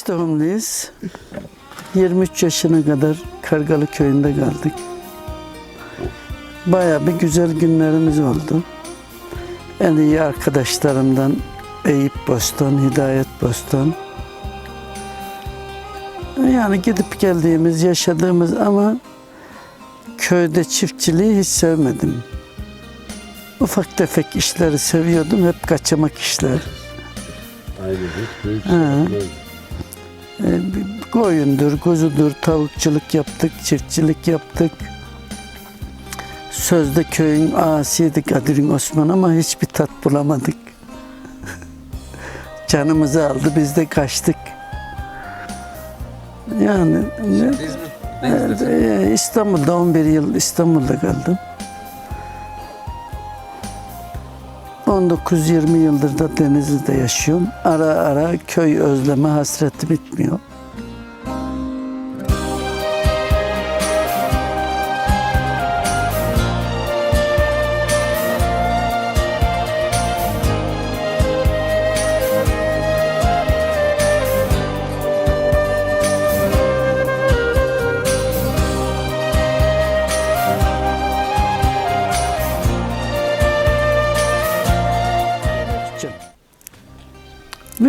Maraş doğumluyuz. 23 yaşına kadar Kargalı köyünde kaldık. Baya bir güzel günlerimiz oldu. En iyi arkadaşlarımdan Eyüp Bostan, Hidayet Bostan. Yani gidip geldiğimiz, yaşadığımız ama köyde çiftçiliği hiç sevmedim. Ufak tefek işleri seviyordum, hep kaçamak işler. Aynı hiç büyük Ha. Şey E, koyundur, kuzudur, tavukçuluk yaptık, çiftçilik yaptık. Sözde köyün ağasıydık Kadir'in Osman ama hiçbir tat bulamadık. Canımızı aldı, biz de kaçtık. Yani e, İstanbul'da 11 yıl İstanbul'da kaldım. 19-20 yıldır da Denizli'de yaşıyorum. Ara ara köy özleme hasreti bitmiyor.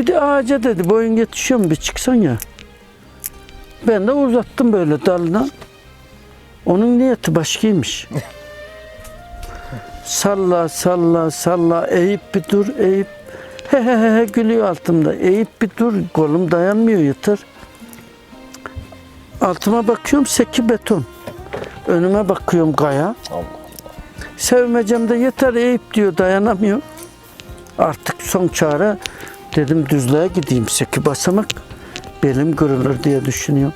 Bir de ağaca dedi boyun yetişiyor mu bir çıksan ya. Ben de uzattım böyle dalından. Onun niyeti başkaymış. salla salla salla Eyüp bir dur Eyüp. He he he he gülüyor altımda. Eyüp bir dur kolum dayanmıyor yeter. Altıma bakıyorum seki beton. Önüme bakıyorum kaya. Sevmecem de yeter Eyüp diyor dayanamıyor. Artık son çare dedim düzlüğe gideyim seki basamak belim kırılır diye düşünüyorum.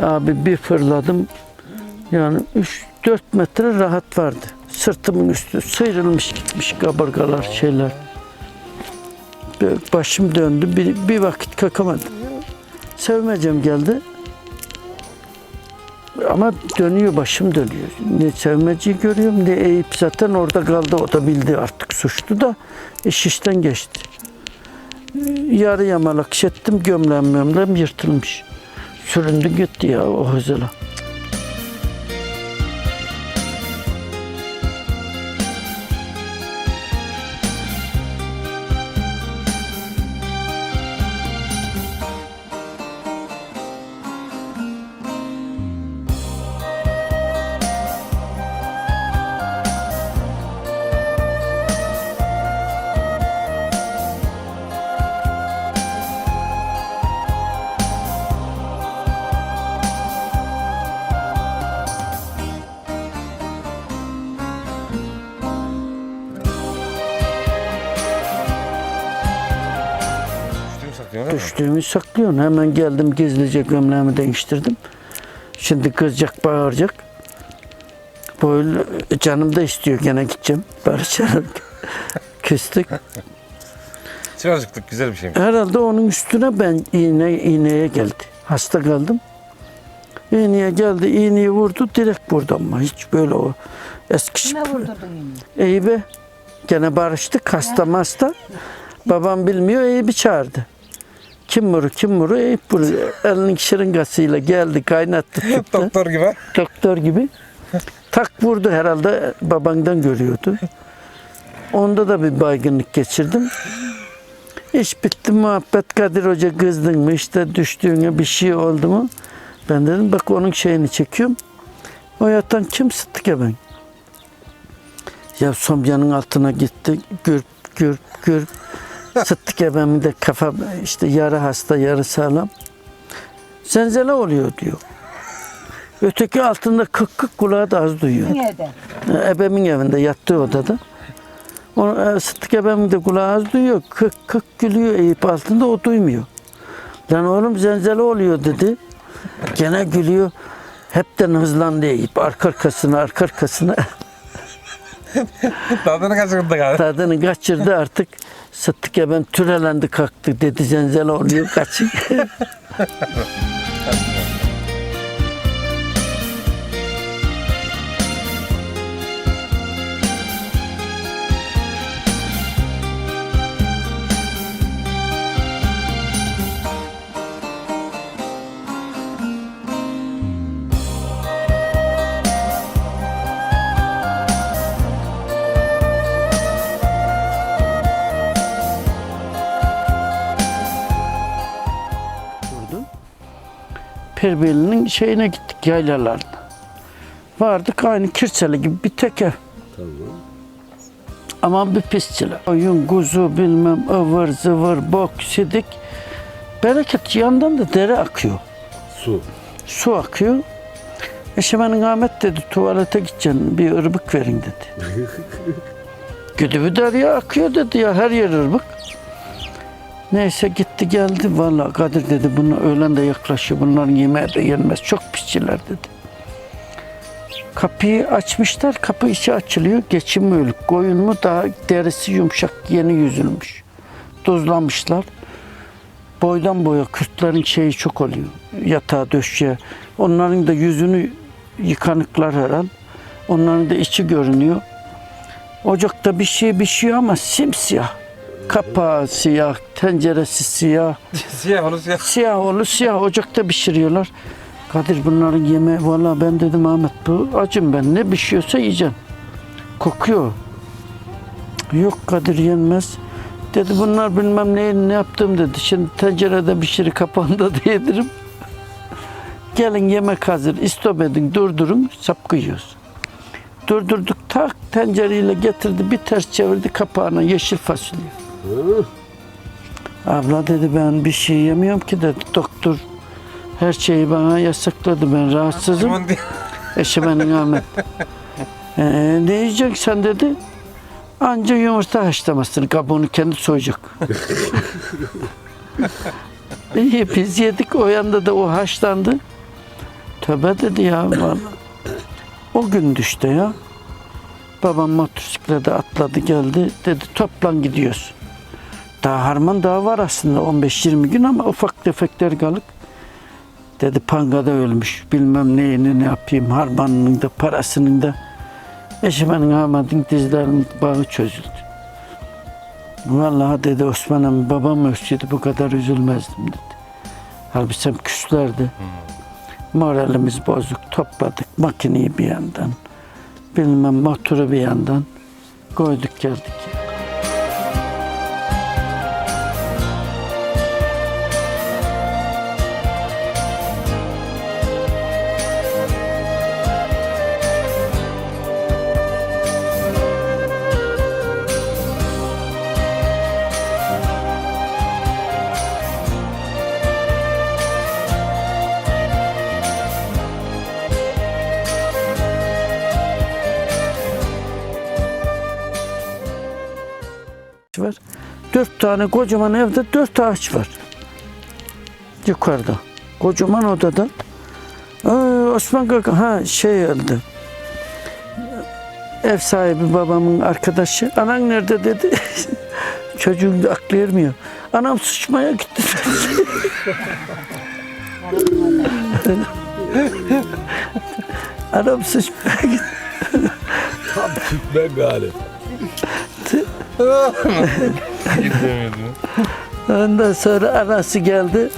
Abi bir fırladım yani 3-4 metre rahat vardı. Sırtımın üstü sıyrılmış gitmiş kaburgalar şeyler. Başım döndü bir, bir vakit kalkamadım. Sevmecem geldi. Ama dönüyor başım dönüyor. Ne sevmeciyi görüyorum ne Eyüp zaten orada kaldı. O da bildi artık suçlu da iş işten geçti. Yarı yamalak ettim gömlem yırtılmış. Süründü gitti ya o hızla. Saklıyorsun değil mi? Düştüğümü saklıyorsun. Hemen geldim gizlice gömleğimi değiştirdim. Şimdi kızacak, bağıracak. Böyle canım da istiyor gene gideceğim. Barışalım. Küstük. Sivaslıklık güzel bir şeymiş. Herhalde onun üstüne ben iğne iğneye geldi. Hasta kaldım. İğneye geldi, iğneyi vurdu, direkt vurdu ama hiç böyle o eski Kime vurdurdun yine? Eyüp'e gene barıştık hasta hasta. Babam bilmiyor Eyüp'ü çağırdı. Kim vuru kim vuru Eyüp vuru. Elinin şırıngasıyla geldi kaynattı tuttu. Doktor gibi. Doktor gibi. Tak vurdu herhalde babandan görüyordu. Onda da bir baygınlık geçirdim. İş bitti muhabbet Kadir Hoca kızdın mı işte düştüğüne bir şey oldu mu? Ben dedim bak onun şeyini çekiyorum. O yatan kim sıttık ya ben. Ya somyanın altına gitti gürp gürp gürp. Ben de kafa işte yarı hasta yarı sağlam. Zenzele oluyor diyor. Öteki altında kık kık kulağı da az duyuyor. Nerede? Ebemin evinde yattığı odada. O, e, Sıddık ebemin de kulağı az duyuyor. Kık kık gülüyor Eyüp altında o duymuyor. Lan oğlum zenzele oluyor dedi. Gene gülüyor. Hepten hızlandı Eyüp. Arka arkasına arka arkasına. Tadını kaçırdı galiba. Tadını kaçırdı artık. Sıddık eben türelendi kalktı dedi zenzele oluyor kaçın. Perbeli'nin şeyine gittik yaylalarına. Vardık aynı Kirçeli gibi bir tek ev. Tamam. Aman bir pisçiler. Oyun, kuzu, bilmem ıvır, zıvır, bok, sidik. Bereket yandan da dere akıyor. Su. Su akıyor. Eşemenin Ahmet dedi tuvalete gideceksin bir ırmık verin dedi. Güdü derya akıyor dedi ya her yer ırmık. Neyse gitti geldi vallahi Kadir dedi bunu öğlen de yaklaşıyor bunların yemeği de yenmez çok pisçiler dedi. Kapıyı açmışlar kapı içi açılıyor geçim mi ölük koyun mu daha derisi yumuşak yeni yüzülmüş. Tuzlamışlar boydan boya Kürtlerin şeyi çok oluyor. Yatağa döşeye. Onların da yüzünü yıkanıklar herhal. Onların da içi görünüyor. Ocakta bir şey pişiyor ama simsiyah. Kapağı siyah, tenceresi siyah. Siyah onu siyah. Siyah olur siyah ocakta pişiriyorlar. Kadir bunların yemeği valla ben dedim Ahmet bu acım ben ne pişiyorsa yiyeceğim. Kokuyor. Yok Kadir yenmez. Dedi bunlar bilmem ne, ne yaptım dedi. Şimdi tencerede pişiri kapağında da yedirim. Gelin yemek hazır. İstop edin durdurun sapkı yiyoruz. Durdurduk tak tencereyle getirdi bir ters çevirdi kapağına yeşil fasulye. Abla dedi ben bir şey yemiyorum ki dedi. Doktor her şeyi bana yasakladı. Ben rahatsızım. Eşimenin Ahmet. Ee, ne yiyeceksin sen dedi. Anca yumurta haşlamasını kabuğunu kendi soyacak. İyi biz yedik o yanda da o haşlandı. Tövbe dedi ya vallahi. O gün düştü ya. Babam motosiklete atladı geldi. Dedi toplan gidiyoruz. Daha harman daha var aslında 15-20 gün ama ufak tefekler kalık. Dedi pangada ölmüş. Bilmem neyini ne yapayım. Harmanının da parasının da. Eşimenin Ahmet'in dizlerinin bağı çözüldü. Vallahi dedi Osman emmi babam ölseydi bu kadar üzülmezdim dedi. Halbuki sen küslerdi. Moralimiz bozuk. Topladık makineyi bir yandan. Bilmem motoru bir yandan. Koyduk geldik. Dört tane kocaman evde dört ağaç var. Yukarıda. Kocaman odada. Aa, Osman Kaka ha şey öldü. Ev sahibi babamın arkadaşı. Anan nerede dedi. Çocuğun da aklı ermiyor. Anam sıçmaya gitti. Anam sıçmaya gitti. Tam Türkmen galiba. Gidemiyordum. Ondan sonra anası geldi.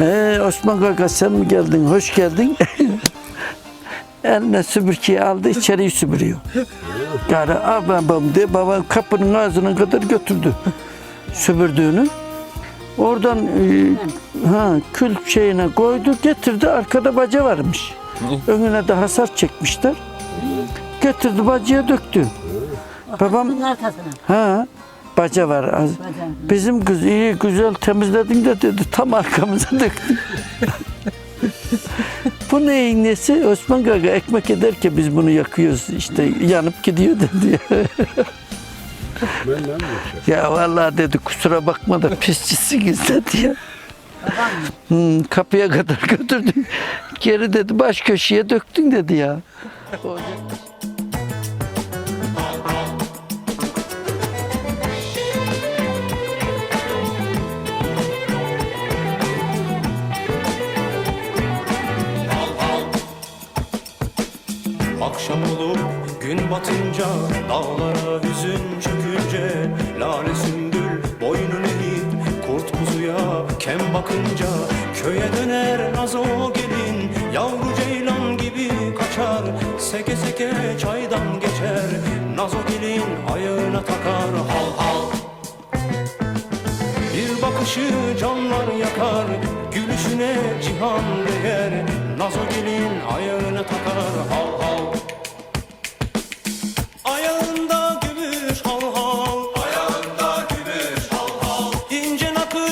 Ee, Osman Kaka sen mi geldin? Hoş geldin. Eline süpürgeyi aldı içeriği süpürüyor. Yani "Al babam diye babam kapının ağzına kadar götürdü süpürdüğünü. Oradan e, ha, kül şeyine koydu getirdi arkada baca varmış. Önüne de hasar çekmişler. Getirdi bacaya döktü. Babam Bunun arkasına. Ha, baca var. Az-. Bizim kız iyi güzel temizledin de dedi tam arkamıza döktün. Bu neyin nesi? Osman Gaga ekmek ederken biz bunu yakıyoruz işte yanıp gidiyor dedi. Mi yaşar? ya vallahi dedi kusura bakma da pisçisiniz dedi ya. Hmm, kapıya kadar götürdün. Geri dedi baş köşeye döktün dedi ya. batınca Dağlara hüzün çökünce Lale sündül boynunu eğip Kurt kuzuya kem bakınca Köye döner nazo gelin Yavru ceylan gibi kaçar Seke seke çaydan geçer Nazo gelin ayağına takar Hal hal. Bir bakışı canlar yakar Gülüşüne cihan değer Nazo gelin ayağına takar Hal hal.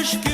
aşk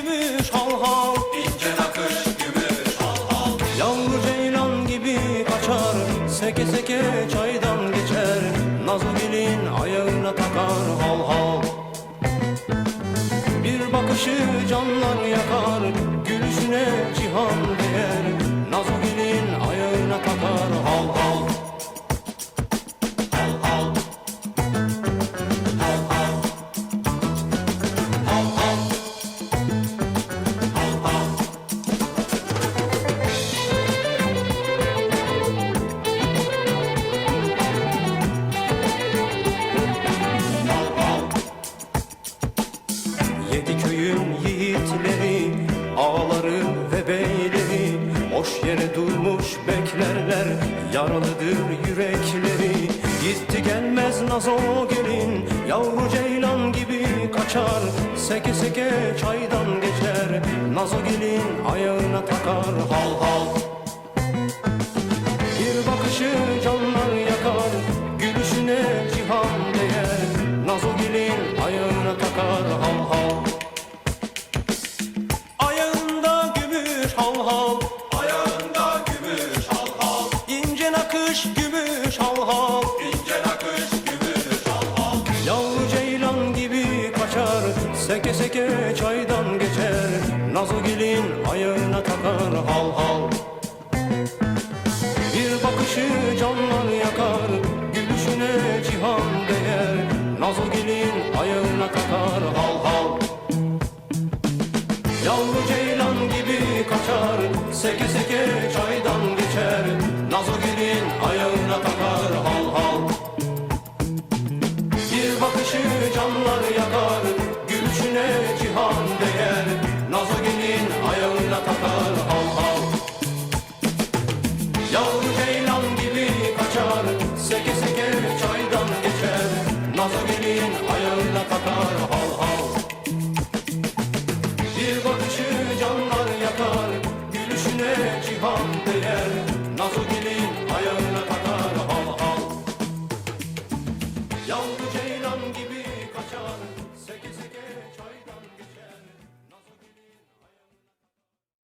beklerler Yaralıdır yürekleri. Gitti gelmez nazo gelin Yavru ceylan gibi kaçar. Seke seke çaydan geçer Nazo gelin ayağına takar. Hal hal. Bir bakışı canlar yakar Gülüşüne cihan değer. Nazo gelin ayağına takar. Hal hal. Ayağında gümüş hal hal. Oh.